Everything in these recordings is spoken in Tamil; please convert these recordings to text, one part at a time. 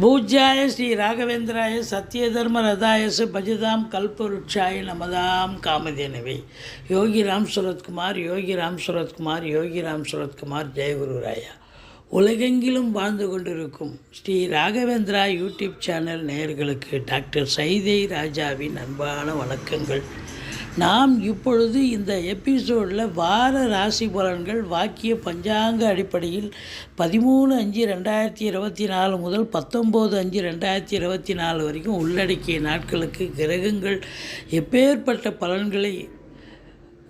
பூஜ்யாய ஸ்ரீ ராகவேந்திராய சத்யதர்ம ரதாயச பஜதாம் கல்பருட்சாய நமதாம் காமதேனவே. யோகி ராம் சுரத்குமார் யோகி ராம் சுரத்குமார் யோகி ராம் சுரத்குமார் ஜெயகுருராயா உலகெங்கிலும் வாழ்ந்து கொண்டிருக்கும் ஸ்ரீ ராகவேந்திரா யூடியூப் சேனல் நேயர்களுக்கு டாக்டர் சைதை ராஜாவின் அன்பான வணக்கங்கள். நாம் இப்பொழுது இந்த எபிசோடில் வார ராசி பலன்கள் வாக்கிய பஞ்சாங்க அடிப்படையில் பதிமூணு அஞ்சு ரெண்டாயிரத்தி இருபத்தி நாலு முதல் பத்தொம்போது அஞ்சு ரெண்டாயிரத்தி இருபத்தி நாலு வரைக்கும் உள்ளடக்கிய நாட்களுக்கு கிரகங்கள் எப்பேற்பட்ட பலன்களை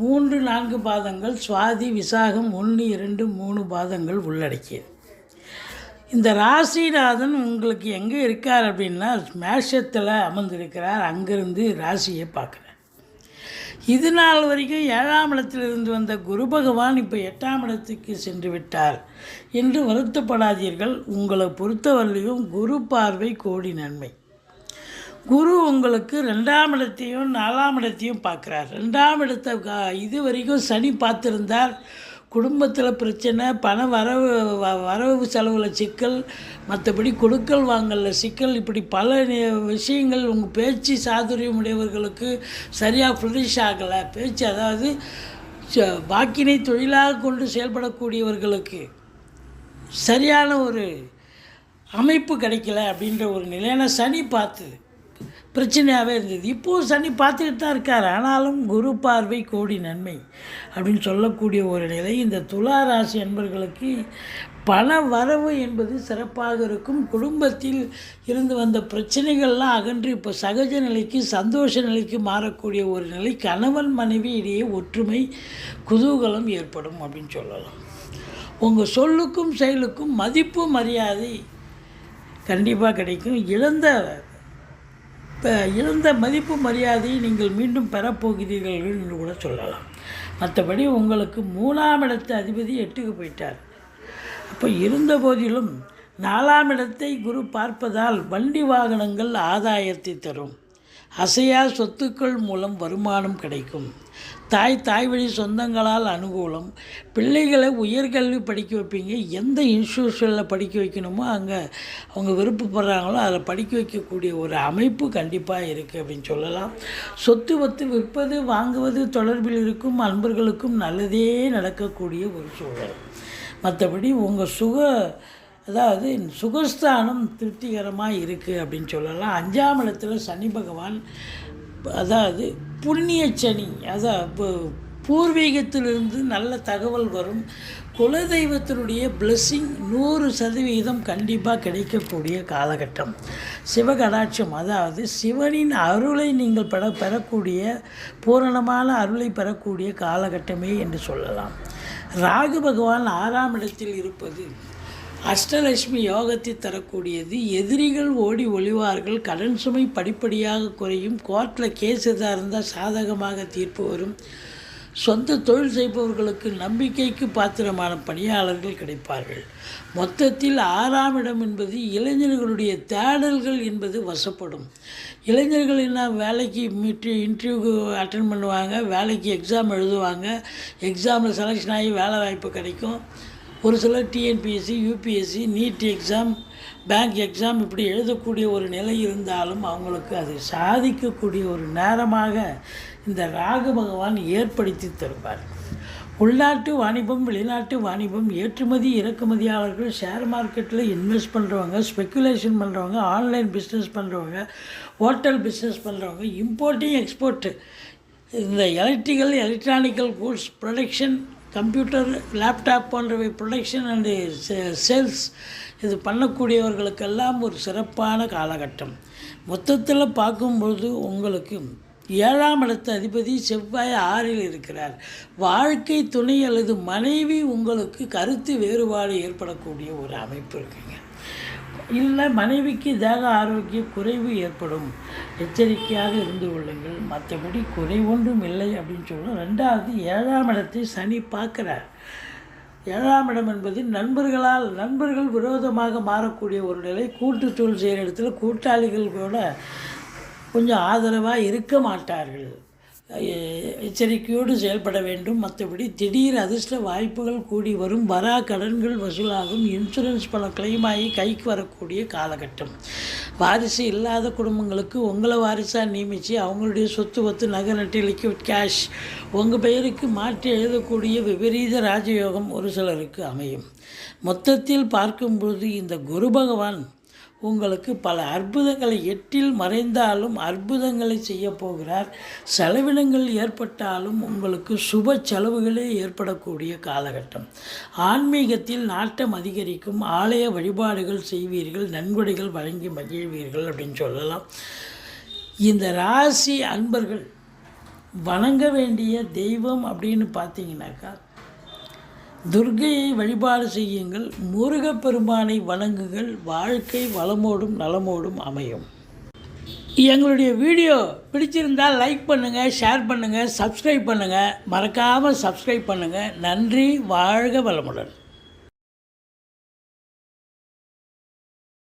மூன்று நான்கு பாதங்கள் சுவாதி விசாகம் ஒன்று இரண்டு மூணு பாதங்கள் உள்ளடக்கியது. இந்த ராசிநாதன் உங்களுக்கு எங்கே இருக்கார் அப்படின்னா மேஷத்தில் அமர்ந்திருக்கிறார். அங்கிருந்து ராசியை பார்க்குறார். இது நாள் வரைக்கும் ஏழாம் இடத்திலிருந்து வந்த குரு பகவான் இப்போ எட்டாம் இடத்துக்கு சென்று விட்டார் என்று வருத்தப்படாதீர்கள். உங்களை பொறுத்தவரையிலும் குரு பார்வை கோடி நன்மை. குரு உங்களுக்கு ரெண்டாம் இடத்தையும் நாலாம் இடத்தையும் பார்க்குறார். ரெண்டாம் இடத்தை கா- இது வரைக்கும் சனி பார்த்துருந்தார். குடும்பத்தில் பிரச்சனை பண வரவு வ- வரவு செலவில் சிக்கல் மற்றபடி கொடுக்கல் வாங்கல சிக்கல் இப்படி பல விஷயங்கள் உங்கள் பேச்சு சாதுரியம் உடையவர்களுக்கு சரியாக ஃபினிஷ் ஆகலை. பேச்சு அதாவது ச- வாக்கினை தொழிலாக கொண்டு செயல்படக்கூடியவர்களுக்கு சரியான ஒரு அமைப்பு கிடைக்கல அப்படின்ற ஒரு நிலையான சனி பார்த்து பிரச்சனையாகவே இருந்தது. இப்போது சனி பார்த்துக்கிட்டு தான் இருக்கார். ஆனாலும் குரு பார்வை கோடி நன்மை அப்படின்னு சொல்லக்கூடிய ஒரு நிலை. இந்த துலா ராசி என்பர்களுக்கு பண வரவு என்பது சிறப்பாக இருக்கும். குடும்பத்தில் இருந்து வந்த பிரச்சனைகள்லாம் அகன்று இப்போ சகஜ நிலைக்கு சந்தோஷ நிலைக்கு மாறக்கூடிய ஒரு நிலை. கணவன் மனைவி இடையே ஒற்றுமை குதூகலம் ஏற்படும் அப்படின்னு சொல்லலாம். உங்கள் சொல்லுக்கும் செயலுக்கும் மதிப்பு மரியாதை கண்டிப்பாக கிடைக்கும். இழந்த இப்போ இழந்த மதிப்பு மரியாதையை நீங்கள் மீண்டும் பெறப்போகிறீர்கள் என்று கூட சொல்லலாம். மற்றபடி உங்களுக்கு மூணாம் இடத்து அதிபதி எட்டுக்கு போயிட்டார். அப்போ இருந்த போதிலும் நாலாம் இடத்தை குரு பார்ப்பதால் வண்டி வாகனங்கள் ஆதாயத்தை தரும். அசையா சொத்துக்கள் மூலம் வருமானம் கிடைக்கும். தாய் தாய் வழி சொந்தங்களால் அனுகூலம். பிள்ளைகளை உயர்கல்வி படிக்க வைப்பீங்க. எந்த இன்ஸ்டியூஷனில் படிக்க வைக்கணுமோ அங்கே அவங்க விருப்பப்படுறாங்களோ அதில் படிக்க வைக்கக்கூடிய ஒரு அமைப்பு கண்டிப்பாக இருக்குது அப்படின்னு சொல்லலாம். சொத்து வத்து விற்பது வாங்குவது தொடர்பில் இருக்கும் அன்பர்களுக்கும் நல்லதே நடக்கக்கூடிய ஒரு சூழல். மற்றபடி உங்கள் சுக அதாவது சுகஸ்தானம் திருப்திகரமாக இருக்குது அப்படின்னு சொல்லலாம். அஞ்சாம் இடத்துல சனி பகவான் அதாவது புண்ணிய சனி அதாவது இப்போ பூர்வீகத்திலிருந்து நல்ல தகவல் வரும். குலதெய்வத்தினுடைய blessing நூறு சதவீதம் கண்டிப்பாக கிடைக்கக்கூடிய காலகட்டம். சிவகடாட்சம் அதாவது சிவனின் அருளை நீங்கள் பெற பெறக்கூடிய பூரணமான அருளை பெறக்கூடிய காலகட்டமே என்று சொல்லலாம். ராகு பகவான் ஆறாம் இடத்தில் இருப்பது அஷ்டலட்சுமி யோகத்தை தரக்கூடியது. எதிரிகள் ஓடி ஒளிவார்கள். கடன் சுமை படிப்படியாக குறையும். கோர்ட்டில் கேஸ் எதாக இருந்தால் சாதகமாக தீர்ப்பு வரும். சொந்த தொழில் செய்பவர்களுக்கு நம்பிக்கைக்கு பாத்திரமான பணியாளர்கள் கிடைப்பார்கள். மொத்தத்தில் ஆறாம் இடம் என்பது இளைஞர்களுடைய தேடல்கள் என்பது வசப்படும். இளைஞர்கள் என்ன வேலைக்கு மீட்டு இன்டர்வியூக்கு அட்டன் பண்ணுவாங்க வேலைக்கு எக்ஸாம் எழுதுவாங்க. எக்ஸாமில் செலெக்ஷன் ஆகி வேலை வாய்ப்பு கிடைக்கும். ஒரு சிலர் TNPSC UPSC NEET exam bank exam இப்படி எழுதக்கூடிய ஒரு நிலை இருந்தாலும் அவங்களுக்கு அது சாதிக்கக்கூடிய ஒரு நேரமாக இந்த ராகு பகவான் ஏற்படுத்தி தருவார். உள்நாட்டு வாணிபம் வெளிநாட்டு வாணிபம் ஏற்றுமதி இறக்குமதியாளர்கள் ஷேர் மார்க்கெட்டில் இன்வெஸ்ட் பண்ணுறவங்க ஸ்பெக்குலேஷன் பண்ணுறவங்க ஆன்லைன் பிஸ்னஸ் பண்ணுறவங்க ஹோட்டல் பிஸ்னஸ் பண்ணுறவங்க இம்போர்ட்டிங் எக்ஸ்போர்ட்டு இந்த electrical electronical goods production computer laptop போன்றவை ப்ரொடக்ஷன் அண்டு சேல்ஸ் இது பண்ணக்கூடியவர்களுக்கெல்லாம் ஒரு சிறப்பான காலகட்டம். மொத்தத்தில் பார்க்கும்பொழுது உங்களுக்கு ஏழாம் இடத்த அதிபதி செவ்வாய் ஆறில் இருக்கிறார். வாழ்க்கை துணை அல்லது மனைவி உங்களுக்கு கருத்து வேறுபாடு ஏற்படக்கூடிய ஒரு அமைப்பு இருக்குங்க. இல்லை மனைவிக்கு தேக ஆரோக்கிய குறைவு ஏற்படும். எச்சரிக்கையாக இருந்து கொள்ளுங்கள். மற்றபடி குறைவொன்றும் இல்லை அப்படின்னு சொல்லணும் ரெண்டாவது ஏழாம் இடத்தை சனி பார்க்குறார். ஏழாம் இடம் என்பது நண்பர்களால் நண்பர்கள் விரோதமாக மாறக்கூடிய ஒரு நிலை. கூட்டுத்தொழில் செய்கிற இடத்துல கூட்டாளிகள் கூட கொஞ்சம் ஆதரவாக இருக்க மாட்டார்கள். எச்சரிக்கையோடு செயல்பட வேண்டும். மற்றபடி திடீர் அதிர்ஷ்ட வாய்ப்புகள் கூடி வரும். வரா கடன்கள் வசூலாகும். இன்சூரன்ஸ் பணம் claim ஆகி கைக்கு வரக்கூடிய காலகட்டம். வாரிசு இல்லாத குடும்பங்களுக்கு உங்களை வாரிசாக நியமித்து அவங்களுடைய சொத்து ஒத்து நகை நட்டு லிக்விட் கேஷ் உங்கள் பெயருக்கு மாற்றி எழுதக்கூடிய விபரீத ராஜயோகம் ஒரு சிலருக்கு அமையும். மொத்தத்தில் பார்க்கும்போது இந்த குரு பகவான் உங்களுக்கு பல அற்புதங்களை எட்டில் மறைந்தாலும் அற்புதங்களை செய்ய போகிறார். செலவினங்கள் ஏற்பட்டாலும் உங்களுக்கு சுப செலவுகளே ஏற்படக்கூடிய காலகட்டம். ஆன்மீகத்தில் நாட்டம் அதிகரிக்கும். ஆலய வழிபாடுகள் செய்வீர்கள். நன்கொடைகள் வழங்கி மகிழ்வீர்கள் அப்படின்னு சொல்லலாம். இந்த ராசி அன்பர்கள் வணங்க வேண்டிய தெய்வம் அப்படின்னு பார்த்தீங்கன்னாக்கா துர்கையை வழிபாடு செய்யுங்கள். முருகப்பெருமானை வணங்குங்கள். வாழ்க்கை வளமோடும் நலமோடும் அமையும். எங்களுடைய வீடியோ பிடிச்சிருந்தால் லைக் பண்ணுங்கள் ஷேர் பண்ணுங்கள் சப்ஸ்கிரைப் பண்ணுங்கள் மறக்காமல் சப்ஸ்கிரைப் பண்ணுங்கள் நன்றி வாழ்க வளமுடன்.